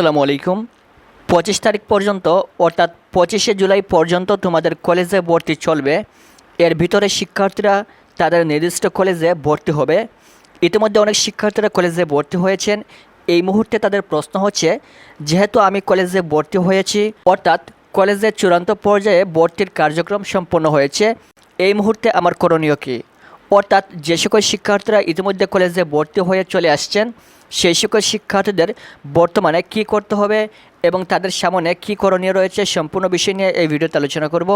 আসসালামু আলাইকুম। পঁচিশ তারিখ পর্যন্ত, অর্থাৎ পঁচিশে জুলাই পর্যন্ত তোমাদের কলেজে ভর্তি চলবে। এর ভিতরে শিক্ষার্থীরা তাদের নির্দিষ্ট কলেজে ভর্তি হবে। ইতিমধ্যে অনেক শিক্ষার্থীরা কলেজে ভর্তি হয়েছেন। এই মুহূর্তে তাদের প্রশ্ন হচ্ছে, যেহেতু আমি কলেজে ভর্তি হয়েছি, অর্থাৎ কলেজের চূড়ান্ত পর্যায়ে ভর্তির কার্যক্রম সম্পন্ন হয়েছে, এই মুহূর্তে আমার করণীয় কী? অর্থাৎ যে সকল শিক্ষার্থীরা ইতিমধ্যে কলেজে ভর্তি হয়ে চলে আসছেন, সেই সকল শিক্ষার্থীদের বর্তমানে কি করতে হবে এবং তাদের সামনে কি করণীয় রয়েছে সম্পূর্ণ বিষয় নিয়ে এই ভিডিওতে আলোচনা করব।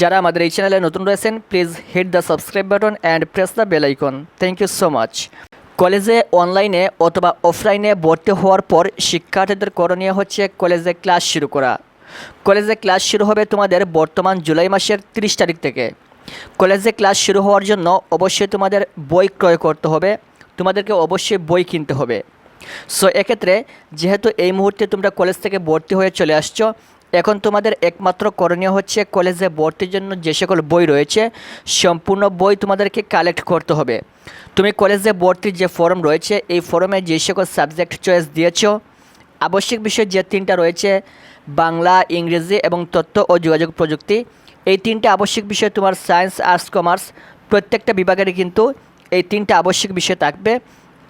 যারা আমাদের এই চ্যানেলে নতুন রয়েছেন please hit the subscribe button and press the bell icon thank you so much কলেজে অনলাইনে অথবা অফলাইনে ভর্তি হওয়ার পর শিক্ষার্থীদের করণীয় হচ্ছে কলেজে ক্লাস শুরু করা। কলেজে ক্লাস শুরু হবে তোমাদের বর্তমান জুলাই মাসের 30 তারিখ থেকে। কলেজে ক্লাস শুরু হওয়ার জন্য অবশ্যই তোমাদের বই ক্রয় করতে হবে। তোমাদেরকে অবশ্যই বই কিনতে হবে। সো এক্ষেত্রে যেহেতু এই মুহূর্তে তোমরা কলেজ থেকে ভর্তি হয়ে চলে আসছো, এখন তোমাদের একমাত্র করণীয় হচ্ছে কলেজে ভর্তির জন্য যে সকল বই রয়েছে, সম্পূর্ণ বই তোমাদেরকে কালেক্ট করতে হবে। তুমি কলেজে ভর্তির যে ফর্ম রয়েছে, এই ফর্মে যে সকল সাবজেক্ট চয়েস দিয়েছ, আবশ্যিক বিষয় যে তিনটা রয়েছে, বাংলা, ইংরেজি এবং তথ্য ও যোগাযোগ প্রযুক্তি। এই তিনটে আবশ্যিক বিষয় তোমার সায়েন্স, আর্টস, কমার্স, প্রত্যেকটা বিভাগেরই কিন্তু এই তিনটে আবশ্যিক বিষয় থাকবে।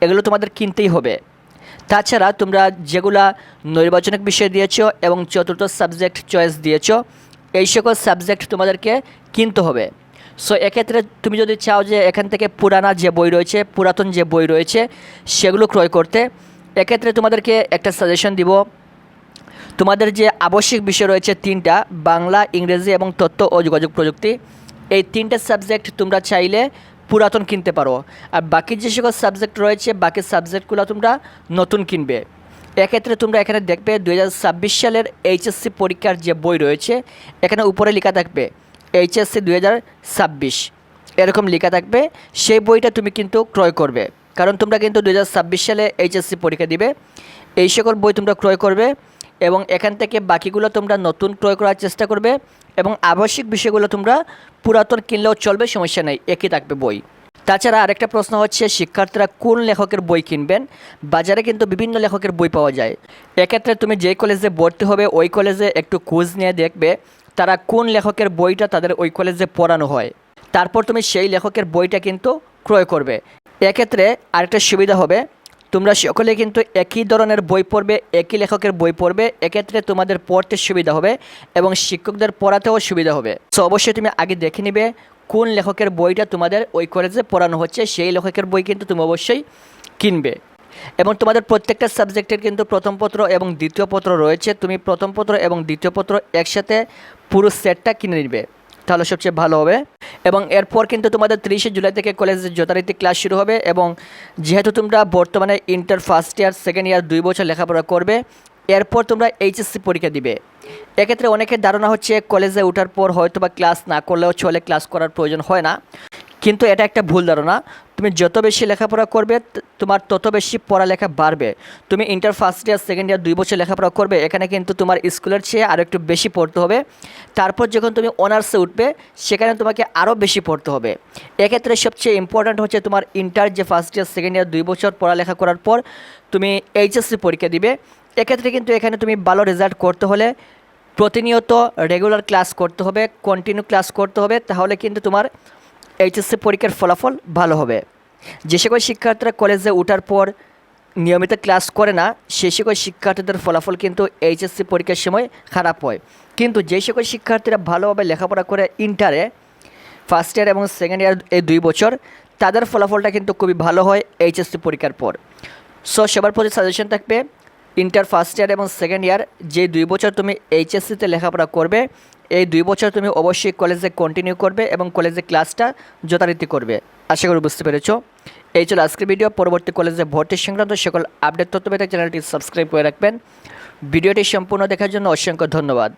এগুলো তোমাদের কিনতেই হবে। তাছাড়া তোমরা যেগুলা নৈর্বাচনিক বিষয় দিয়েছ এবং চতুর্থ সাবজেক্ট চয়েস দিয়েছ, এই সকল সাবজেক্ট তোমাদেরকে কিনতে হবে। সো এক্ষেত্রে তুমি যদি চাও যে এখান থেকে পুরানা যে বই রয়েছে, পুরাতন যে বই রয়েছে, সেগুলো ক্রয় করতে, এক্ষেত্রে তোমাদেরকে একটা সাজেশন দিব। তোমাদের যে আবশ্যিক বিষয় রয়েছে তিনটা, বাংলা, ইংরেজি এবং তথ্য ও যোগাযোগ প্রযুক্তি, এই তিনটে সাবজেক্ট তোমরা চাইলে পুরাতন কিনতে পারো। আর বাকি যে সকল সাবজেক্ট রয়েছে, বাকি সাবজেক্টগুলো তোমরা নতুন কিনবে। এক্ষেত্রে তোমরা এখানে দেখবে দু ছাব্বিশ সালের এইচএসসি পরীক্ষার যে বই রয়েছে, এখানে উপরে লেখা থাকবে, এইচএসসি দু ছাব্বিশ। এরকম লেখা থাকবে, সেই বইটা তুমি কিন্তু ক্রয় করবে। কারণ তোমরা কিন্তু দু ছাব্বিশ সালে এইচএসসি পরীক্ষা দিবে, এই সকল বই তোমরা ক্রয় করবে এবং এখান থেকে বাকিগুলো তোমরা নতুন ক্রয় করার চেষ্টা করবে এবং আবশ্যিক বিষয়গুলো তোমরা পুরাতন কিনলেও চলবে, সমস্যা নেই, একই থাকবে বই। তাছাড়া আরেকটা প্রশ্ন হচ্ছে, শিক্ষার্থীরা কোন লেখকের বই কিনবেন? বাজারে কিন্তু বিভিন্ন লেখকের বই পাওয়া যায়। এক্ষেত্রে তুমি যে কলেজে ভর্তি হবে, ওই কলেজে একটু খোঁজ নিয়ে দেখবে তারা কোন লেখকের বইটা তাদের ওই কলেজে পড়ানো হয়। তারপর তুমি সেই লেখকের বইটা কিন্তু ক্রয় করবে। এক্ষেত্রে আরেকটা সুবিধা হবে তোমরা সকলে কিন্তু একই ধরনের বই পড়বে, একই লেখকের বই পড়বে, এক্ষেত্রে তোমাদের পড়তে সুবিধা হবে এবং শিক্ষকদের পড়াতেও সুবিধা হবে। সো অবশ্যই তুমি আগে দেখে নিবে কোন লেখকের বইটা তোমাদের ওই কলেজে পড়ানো হচ্ছে, সেই লেখকের বই কিন্তু তুমি অবশ্যই কিনবে। এবং তোমাদের প্রত্যেকটা সাবজেক্টের কিন্তু প্রথম পত্র এবং দ্বিতীয় পত্র রয়েছে, তুমি প্রথম পত্র এবং দ্বিতীয় পত্র একসাথে পুরো সেটটা কিনে নিবে। তাহলে সবচেয়ে ভালো হবে। এবং এরপর কিন্তু তোমাদের তিরিশে জুলাই থেকে কলেজে যথারীতি ক্লাস শুরু হবে এবং যেহেতু তোমরা বর্তমানে inter first year second year দুই বছর লেখাপড়া করবে, এরপর তোমরা এইচএসসি পরীক্ষা দিবে। এক্ষেত্রে অনেকের ধারণা হচ্ছে কলেজে ওঠার পর হয়তো বা ক্লাস না করলেও চলে ক্লাস করার প্রয়োজন হয় না। কিন্তু এটা একটা ভুল ধারণা। তুমি যত বেশি লেখাপড়া করবে তোমার তত বেশি পড়ালেখা বাড়বে। তুমি inter first year second year দুই বছর লেখাপড়া করবে, এখানে কিন্তু তোমার স্কুলের চেয়ে আরও একটু বেশি পড়তে হবে। তারপর যখন তুমি অনার্সে উঠবে, সেখানে তোমাকে আরও বেশি পড়তে হবে। এক্ষেত্রে সবচেয়ে ইম্পর্ট্যান্ট হচ্ছে তোমার ইন্টার যে ফার্স্ট ইয়ার সেকেন্ড ইয়ার দুই বছর পড়ালেখা করার পর তুমি এইচএসসি পরীক্ষা দিবে। এক্ষেত্রে কিন্তু এখানে তুমি ভালো রেজাল্ট করতে হলে প্রতিনিয়ত রেগুলার ক্লাস করতে হবে কন্টিনিউ ক্লাস করতে হবে, তাহলে কিন্তু তোমার এইচএসসি পরীক্ষার ফলাফল ভালো হবে। যে সকল শিক্ষার্থীরা কলেজে ওঠার পর নিয়মিত ক্লাস করে না, সে সকল শিক্ষার্থীদের ফলাফল কিন্তু এইচএসসি পরীক্ষার সময় খারাপ হয়। কিন্তু যে সকল শিক্ষার্থীরা ভালোভাবে লেখাপড়া করে ইন্টারে ফার্স্ট ইয়ার এবং সেকেন্ড ইয়ার এই দুই বছর, তাদের ফলাফলটা কিন্তু খুবই ভালো হয় এইচএসসি পরীক্ষার পর। সো সবার প্রতি সাজেশন থাকবে ইন্টার ফার্স্ট ইয়ার এবং সেকেন্ড ইয়ার যে দুই বছর তুমি এইচএসসিতে লেখাপড়া করবে, এই দুই বছর তুমি অবশ্যই কলেজে কন্টিনিউ করবে এবং কলেজে ক্লাসটা যথারীতি করবে। আশা করি বুঝতে পেরেছ। এই ছিল আজকের ভিডিও। পরবর্তী কলেজে ভর্তি সংক্রান্ত সকল আপডেট তথ্য পেতে চ্যানেলটি সাবস্ক্রাইব করে রাখবেন। ভিডিওটি সম্পূর্ণ দেখার জন্য অসংখ্য ধন্যবাদ।